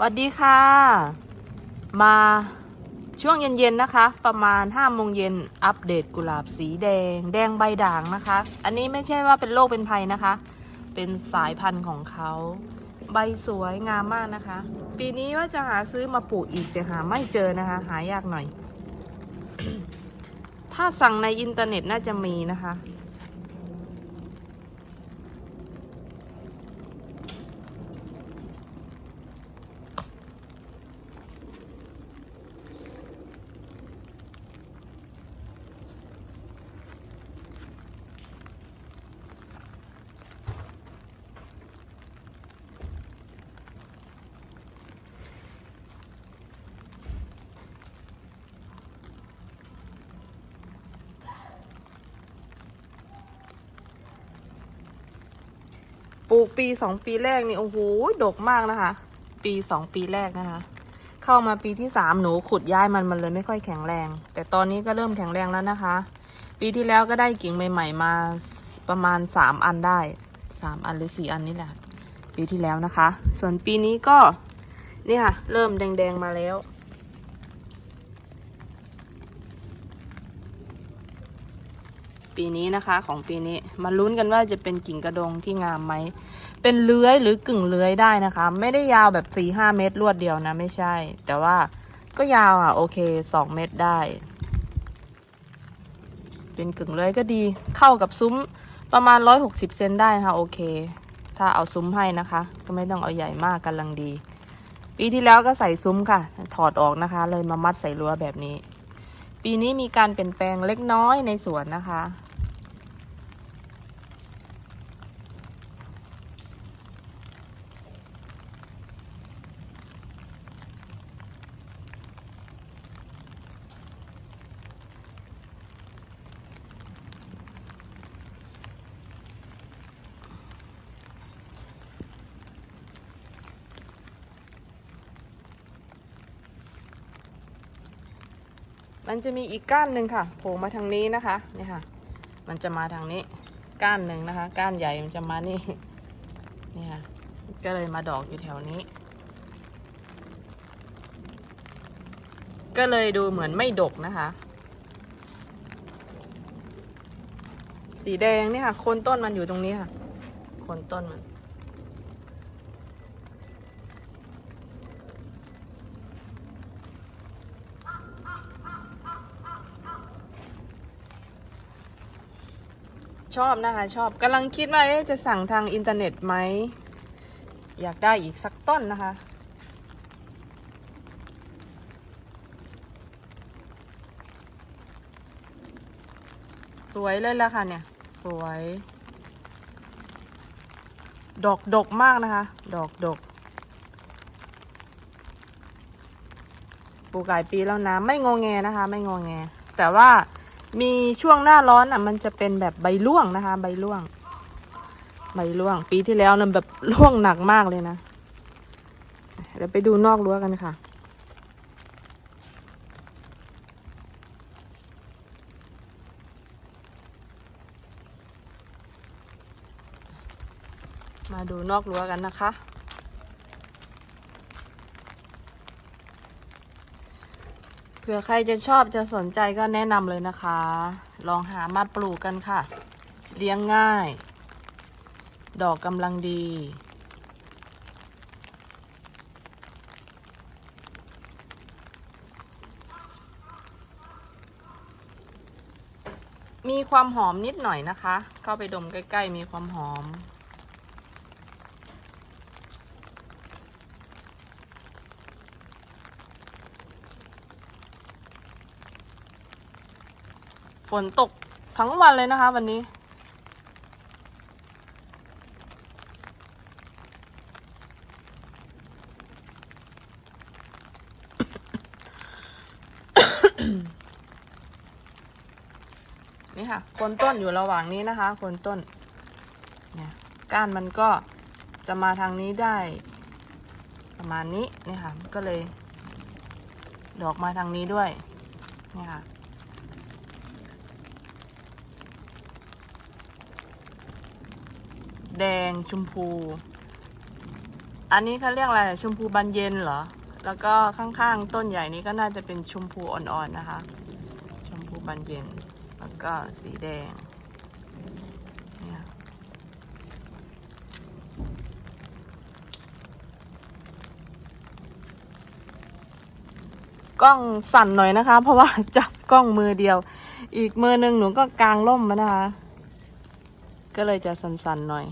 สวัสดีค่ะ มาช่วงเย็นๆนะคะ ประมาณ5โมงเย็นอัปเดตกุหลาบสีแดง แดงใบด่างนะคะ อันนี้ไม่ใช่ว่าเป็นโรคเป็นภัยนะคะ เป็นสายพันธุ์ของเขา ใบสวยงามมากนะคะ ปีนี้ว่าจะหาซื้อมาปลูกอีกแต่หาไม่เจอนะคะ หายากหน่อย ถ้าสั่งในอินเทอร์เน็ตน่าจะมีนะคะ ปลูกปีสองปีแรกนี่โอ้โหดกมากนะคะ ปีสองปีแรกนะคะ เข้ามาปีที่สามหนูขุดย้ายมันมันเลยไม่ค่อยแข็งแรง แต่ตอนนี้ก็เริ่มแข็งแรงแล้วนะคะ ปีที่แล้วก็ได้กิ่งใหม่ ๆ มาประมาณสามอันได้สามอันหรือสี่อันนี่แหละปีที่แล้วนะคะ ส่วนปีนี้ก็นี่ค่ะเริ่มแดงๆมาแล้ว ปีนี้นะคะ ของปีนี้มาลุ้นกันว่าจะเป็นกิ่งกระดงที่งามไหมเป็นเลื้อยหรือกึ่งเลื้อยได้นะคะ ไม่ได้ยาวแบบสี่ห้าเมตรรวดเดียวนะไม่ใช่ แต่ว่าก็ยาวอะโอเคสองเมตรได้ เป็นกึ่งเลื้อยก็ดีเข้ากับซุ้มประมาณร้อยหกสิบเซนได้นะคะโอเค ถ้าเอาซุ้มให้นะคะ ก็ไม่ต้องเอาใหญ่มากกำลังดี ปีที่แล้วก็ใส่ซุ้มค่ะ ถอดออกนะคะ เลยมามัดใส่รั้วแบบนี้ปีนี้มีการเปลี่ยนแปลงเล็กน้อยในสวนนะคะ มันจะมีอีกก้านหนึ่งค่ะโผล่มาทางนี้นะคะนี่ค่ะ มันจะมาทางนี้ก้านหนึ่งนะคะ ก้านใหญ่มันจะมานี่นี่ค่ะก็เลยมาดอกอยู่แถวนี้ ก็เลยดูเหมือนไม่ดกนะคะ สีแดงนี่ค่ะโคนต้นมันอยู่ตรงนี้ค่ะโคนต้นมัน ชอบนะคะ ชอบกำลังคิดว่าจะสั่งทางอินเทอร์เน็ตไหม อยากได้อีกสักต้นนะคะ สวยเลยละค่ะเนี่ย สวย ดอกดกมากนะคะ ดอกดกปลูกหลายปีแล้วนะ ไม่งงแงนะคะ ไม่งงแง แต่ว่า มีช่วงหน้าร้อนอะ มันจะเป็นแบบใบร่วงนะคะ ใบร่วง ใบร่วง ปีที่แล้วนั้นแบบร่วงหนักมากเลยนะเดี๋ยวไปดูนอกรั้วกันค่ะ มาดูนอกรั้วกันนะคะ ผื่อใครจะชอบจะสนใจก็แนะนำเลยนะคะ ลองหามาปลูกกันค่ะ เลี้ยงง่าย ดอกกำลังดี มีความหอมนิดหน่อยนะคะ เข้าไปดมใกล้ ๆ มีความหอม ฝนตกทั้งวันเลยนะคะ วันนี้ นี่ค่ะโคนต้นอยู่ระหว่างนี้นะคะโคนต้น เนี่ยก้านมันก็จะมาทางนี้ได้ ประมาณนี้นี่ค่ะก็เลย ดอกมาทางนี้ด้วยนี่ค่ะ แดงชมพู อันนี้เขาเรียกอะไรชมพูบานเย็นเหรอ แล้วก็ข้างๆต้นใหญ่นี้ก็น่าจะเป็นชมพูอ่อนๆนะคะ ชมพูบานเย็น แล้วก็สีแดงเนี่ยกล้องสั่นหน่อยนะคะ เพราะว่าจับกล้องมือเดียว อีกมือหนึ่งหนูก็กางร่มมานะคะ ก็เลยจะสั่นๆหน่อย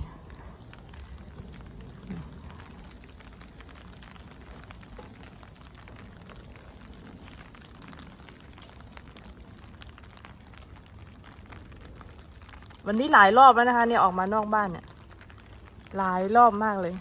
วันนี้หลายรอบแล้วนะคะ เนี่ยออกมานอกบ้านเนี่ย หลายรอบมากเลย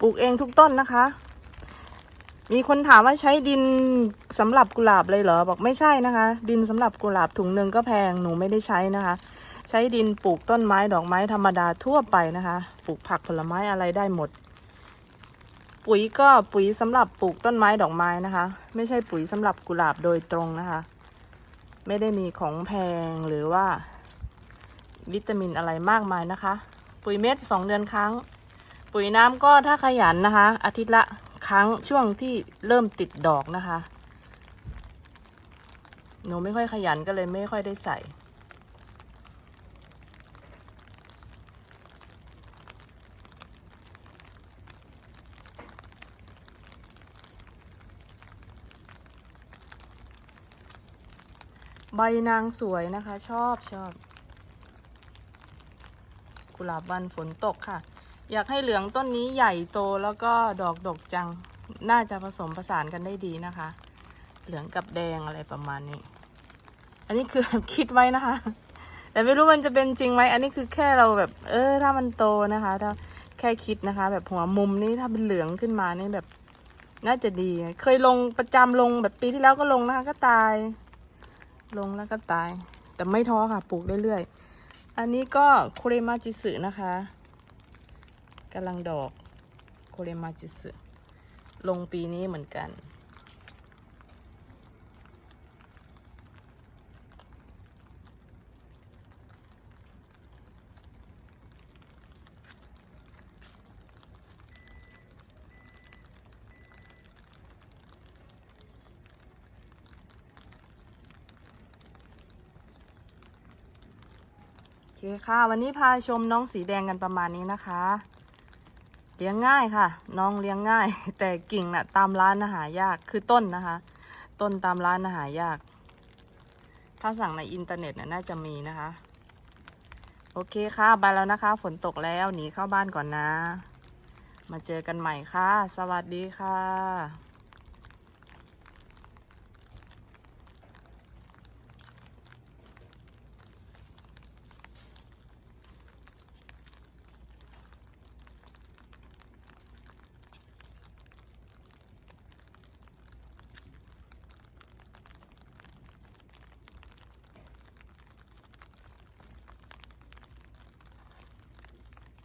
ปลูกเองทุกต้นนะคะ มีคนถามว่าใช้ดินสำหรับกุหลาบเลยเหรอ บอกไม่ใช่นะคะ ดินสำหรับกุหลาบถุงหนึ่งก็แพงหนูไม่ได้ใช้นะคะ ใช้ดินปลูกต้นไม้ดอกไม้ธรรมดาทั่วไปนะคะ ปลูกผักผลไม้อะไรได้หมด ปุ๋ยก็ปุ๋ยสำหรับปลูกต้นไม้ดอกไม้นะคะ ไม่ใช่ปุ๋ยสำหรับกุหลาบโดยตรงนะคะ ไม่ได้มีของแพงหรือว่า วิตามินอะไรมากมายนะคะ ปุ๋ยเม็ดสองเดือนครั้ง ปุ๋ยน้ำก็ถ้าขยันนะคะ อาทิตย์ละ ครั้งช่วงที่เริ่มติดดอกนะคะ หนูไม่ค่อยขยันก็เลยไม่ค่อยได้ใส่ใบนางสวยนะคะ ชอบชอบ กุหลาบวันฝนตกค่ะ อยากให้เหลืองต้นนี้ใหญ่โตแล้วก็ดอกดกจัง น่าจะผสมผสานกันได้ดีนะคะ เหลืองกับแดงอะไรประมาณนี้ อันนี้คือคิดไว้นะคะ แต่ไม่รู้มันจะเป็นจริงไหม อันนี้คือแค่เราแบบ เออ ถ้ามันโตนะคะ ถ้าแค่คิดนะคะ แบบหัวมุมนี้ถ้าเป็นเหลืองขึ้นมานี่แบบ น่าจะดี เคยลงประจำลงแบบปีที่แล้วก็ลงนะคะ ก็ตาย ลงแล้วก็ตาย แต่ไม่ท้อค่ะ ปลูกเรื่อยๆ อันนี้ก็โคเรมาจิสึนะคะ กำลังดอกโคเรมาจิสึลงปีนี้เหมือนกัน โอเคค่ะ วันนี้พาชมน้องสีแดงกันประมาณนี้นะคะ เลี้ยงง่ายค่ะ น้องเลี้ยงง่าย แต่กิ่งน่ะ ตามร้านอาหารยากคือต้นนะคะ ต้นตามร้านอาหารยาก ถ้าสั่งในอินเทอร์เน็ตน่ะน่าจะมีนะคะ โอเคค่ะไปแล้วนะคะ ฝนตกแล้วหนีเข้าบ้านก่อนนะ มาเจอกันใหม่ค่ะ สวัสดีค่ะ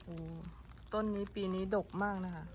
โอ้ ต้นนี้ปีนี้ดกมากนะคะ